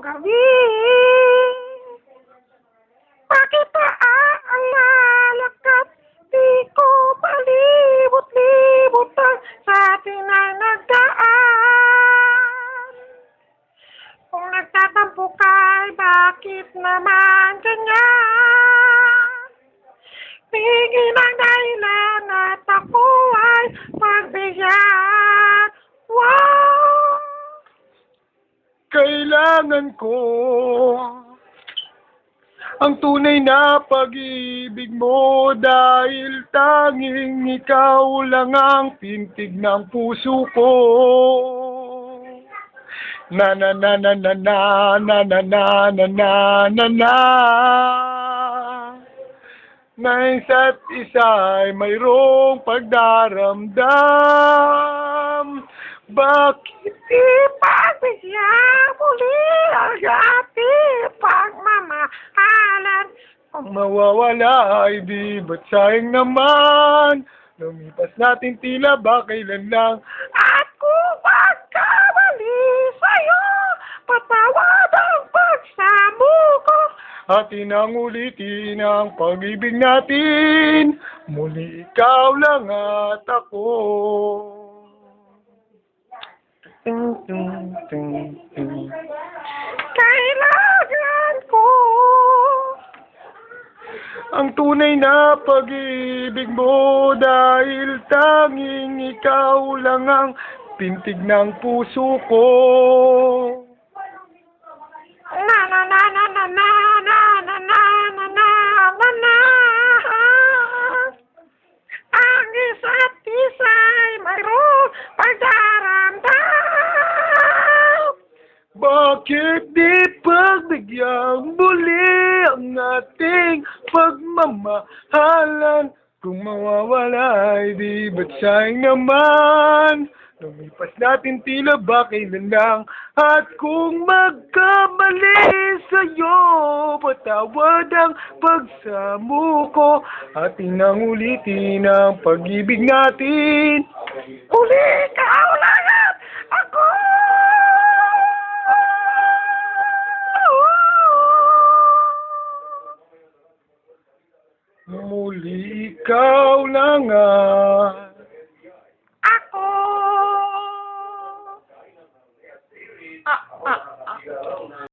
gabi. Bakit pa ang lalakad? Di ko palibot-libot sa atin ay nagdaan. Kung nagtatampo kay, bakit naman ganyan? Kailangan ko ang tunay na pag-ibig mo dahil tanging ikaw lang ang pintig ng puso ko. Na na na na na na na na na na na na na na isa't isa ay mayroong pagdaramdam. Bakit Di pagbigyan muli ang ating pagmamahalan. Ang mawawala ay di ba't sayang naman? Lumipas natin tila ba kailan lang? At kung magkamali sa'yo, patawad ang pagsamo ko. Atin ang ulitin ang pag-ibig natin. Muli ikaw lang at ako. Kailangan ko. Ang tunay na pag-ibig mo dahil tanging ikaw lang ang pintig ng puso ko. Bakit di pagbigyan muli ang ating pagmamahalan? Kung mawawala ay di ba't sayang naman? Lumipas natin tila ba kailan lang? At kung magkamali sa'yo, patawad ang pagsamo ko. Atin ang ulitin ang pag-ibig natin. Uli Muli ikaw na nga